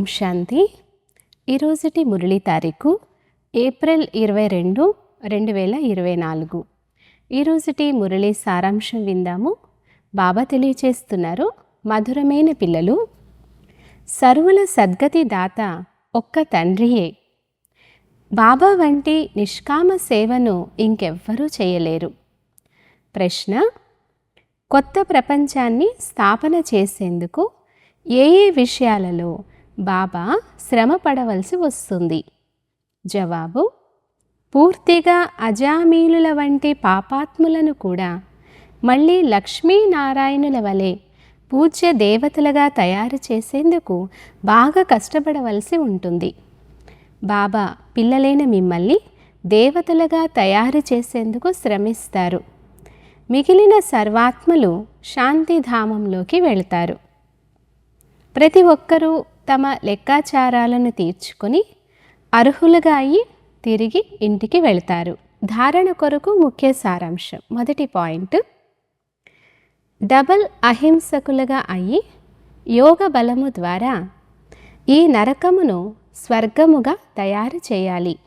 ఓం శాంతి. ఈరోజుటి మురళి తారీఖు ఏప్రిల్ ఇరవై రెండు రెండు వేల ఇరవై నాలుగు. ఈరోజుటి మురళి సారాంశం విందాము. బాబా తెలియచేస్తున్నారు మధురమైన పిల్లలు. సర్వుల సద్గతి దాత ఒక్క తండ్రియే. బాబా వంటి నిష్కామ సేవను ఇంకెవ్వరూ చేయలేరు. ప్రశ్న కొత్త ప్రపంచాన్ని స్థాపన చేసేందుకు ఏ ఏ విషయాలలో బాబా శ్రమ పడవలసి వస్తుంది. జవాబు పూర్తిగా అజామీలుల వంటి పాపాత్ములను కూడా మళ్ళీ లక్ష్మీనారాయణుల వలె పూజ్య దేవతలుగా తయారు చేసేందుకు బాగా కష్టపడవలసి ఉంటుంది. బాబా పిల్లలైన మిమ్మల్ని దేవతలుగా తయారు చేసేందుకు శ్రమిస్తారు. మిగిలిన సర్వాత్మలు శాంతిధామంలోకి వెళతారు. ప్రతి ఒక్కరూ తమ లెక్కాచారాలను తీర్చుకొని అర్హులుగా అయ్యి తిరిగి ఇంటికి వెళ్తారు. ధారణ కొరకు ముఖ్య సారాంశం. మొదటి పాయింట్. డబల్ అహింసకులుగా అయ్యి యోగ బలము ద్వారా ఈ నరకమును స్వర్గముగా తయారు చేయాలి.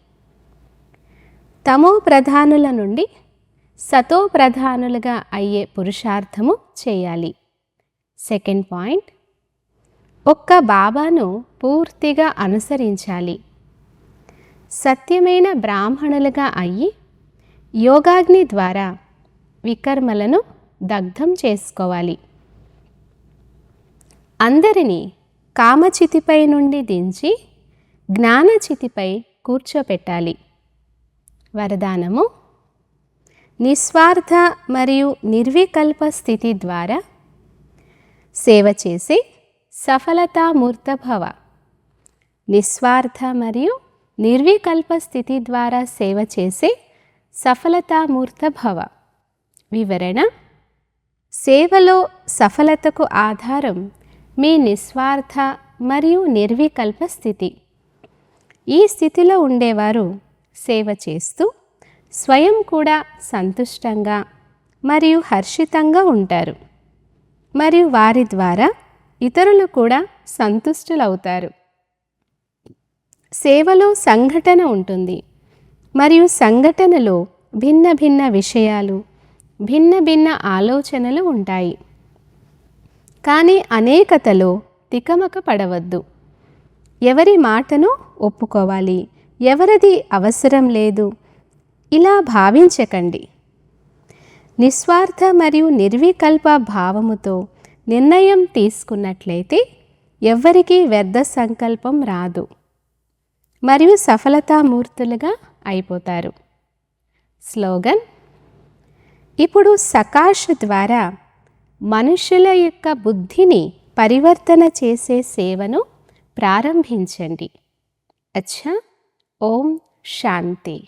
తమో ప్రధానుల నుండి సతో ప్రధానులుగా అయ్యే పురుషార్థము చేయాలి. Second point. ఒక్క బాబాను పూర్తిగా అనుసరించాలి. సత్యమైన బ్రాహ్మణులుగా అయ్యి యోగాగ్ని ద్వారా వికర్మలను దగ్ధం చేసుకోవాలి. అందరినీ కామచితిపై నుండి దించి జ్ఞానచితిపై కూర్చోపెట్టాలి. వరదానము నిస్వార్థ మరియు నిర్వికల్ప స్థితి ద్వారా సేవ చేసి సఫలతామూర్తభవ. నిస్వార్థ మరియు నిర్వికల్ప స్థితి ద్వారా సేవ చేసే సఫలతామూర్తభవ. వివరణ సేవలో సఫలతకు ఆధారం మీ నిస్వార్థ మరియు నిర్వికల్ప స్థితి. ఈ స్థితిలో ఉండేవారు సేవ చేస్తూ స్వయం కూడా సంతుష్టంగా మరియు హర్షితంగా ఉంటారు. మరియు వారి ద్వారా ఇతరులు కూడా సంతుష్టులవుతారు. సేవలో సంఘటన ఉంటుంది. మరియు సంఘటనలో భిన్న భిన్న విషయాలు భిన్న భిన్న ఆలోచనలు ఉంటాయి. కానీ అనేకతలో తికమక పడవద్దు. ఎవరి మాటను ఒప్పుకోవాలి ఎవరిది అవసరం లేదు ఇలా భావించకండి. నిస్వార్థ మరియు నిర్వికల్ప భావముతో నిర్ణయం తీసుకున్నట్లయితే ఎవ్వరికీ వ్యర్థ సంకల్పం రాదు. మరియు సఫలతామూర్తులుగా అయిపోతారు. స్లోగన్ ఇప్పుడు సకాష్ ద్వారా మనుషుల యొక్క బుద్ధిని పరివర్తన చేసే సేవను ప్రారంభించండి. అచ్చా ఓం శాంతి.